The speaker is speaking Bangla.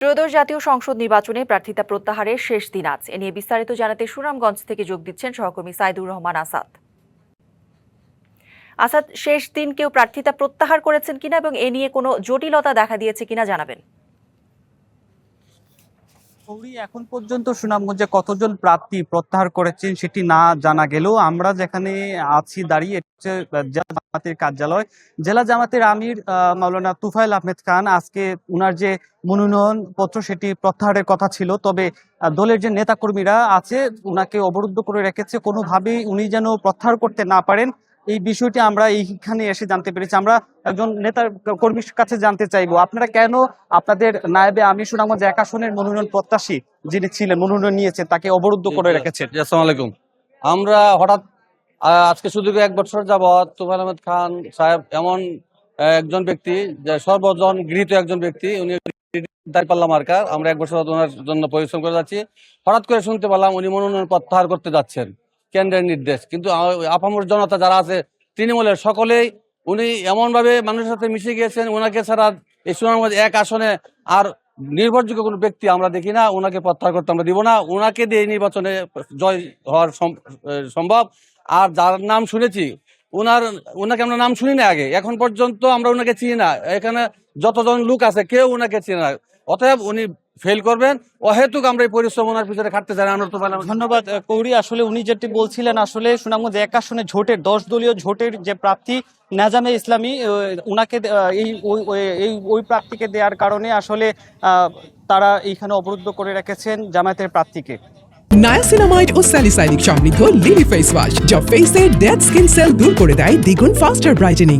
ত্রয়োদশ জাতীয় সংসদ নির্বাচনে প্রার্থিতা প্রত্যাহারের শেষ দিন আজ। এ নিয়ে বিস্তারিত জানাতে সুনামগঞ্জ থেকে যোগ দিচ্ছেন সহকর্মী সাইদুর রহমান আসাদ। আসাদ, শেষ দিন কেউ প্রার্থিতা প্রত্যাহার করেছেন কিনা এবং এ নিয়ে কোনো জটিলতা দেখা দিয়েছে কিনা জানাবেন। এখন পর্যন্ত সুনামগঞ্জে কতজন প্রার্থী প্রত্যাহার করেছেন সেটি না জানা গেলেও আমরা যেখানে আছি দাঁড়িয়ে জেলা জামাতের কার্যালয়। জেলা জামাতের আমির মাওলানা তুফাইল আহমেদ খান আজকে উনার যে মনোনয়ন পত্র সেটি প্রত্যাহারের কথা ছিল। তবে দলের যে নেতাকর্মীরা আছে, উনাকে অবরুদ্ধ করে রেখেছে। কোনোভাবেই উনি যেন প্রত্যাহার করতে না পারেন। এই বিষয়টি আমরা এইখানে এসে জানতে পেরেছি। আমরা একজন নেতার কর্মীর কাছে জানতে চাইব আপনারা কেন আপনাদের নায়েবে আমি সুনামগঞ্জ এক আসনের মনোনয়ন প্রত্যাশী যিনি ছিলেন মনোনয়ন নিয়েছেন তাকে অবরুদ্ধ করে রেখেছেন? আসসালামু আলাইকুম। আমরা হঠাৎ আজকে শুধু এক বছর যাবৎ তুফাইল আহমেদ খান সাহেব এমন একজন ব্যক্তি যে সর্বজন গৃহীত একজন ব্যক্তি উনি দাঁড়িপাল্লা মার্কার আমরা এক বছর ওনার জন্য পরিশ্রম করে যাচ্ছি। হঠাৎ করে শুনতে পেলাম উনি মনোনয়ন প্রত্যাহার করতে যাচ্ছেন। কেন্দ্রের নির্দেশ। কিন্তু আপামর জনতা যারা আছে, তৃণমূলের সকলেই উনি এমন ভাবে মানুষের সাথে মিশে গিয়েছেন, ওনাকে ছাড়া এই সুনামগঞ্জ এক আসনে আর নির্ভরযোগ্য কোনো ব্যক্তি আমরা দেখি না, ওনাকে প্রত্যাহার করতে আমরা দিব না। ওনাকে দিয়ে নির্বাচনে জয় হওয়ার সম্ভব। আর যার নাম শুনেছি ওনার ওনাকে আমরা নাম শুনি না আগে, এখন পর্যন্ত আমরা ওনাকে চিনি না। এখানে যতজন লোক আছে, কেউ ওনাকে চিনি না। অতএব উনি ফেল করবেন। অহেতুক আমরা এই পরিশ্রম ওনার পিছনে খাটতে চাই আনন্দ পেলাম ধন্যবাদ কৌরি আসলে উনি যেটি বলছিলেন আসলে সুনামগঞ্জ এক আসনে ঝোটের দশ দলীয় ঝোটের যে প্রার্থী নাজামে ইসলামী আহ, এই এই ওই প্রার্থীকে দেওয়ার কারণে আসলে আহ, তারা এইখানে অবরুদ্ধ করে রেখেছেন জামায়াতের প্রার্থীকে। নায়াসিনামাইড ও স্যালিসাইলিক সমৃদ্ধ লিলি ফেস ওয়াশ যা ফেসের ডেড স্কিন সেল দূর করে দেয় দ্বিগুণ ফাস্টার ব্রাইটেনিং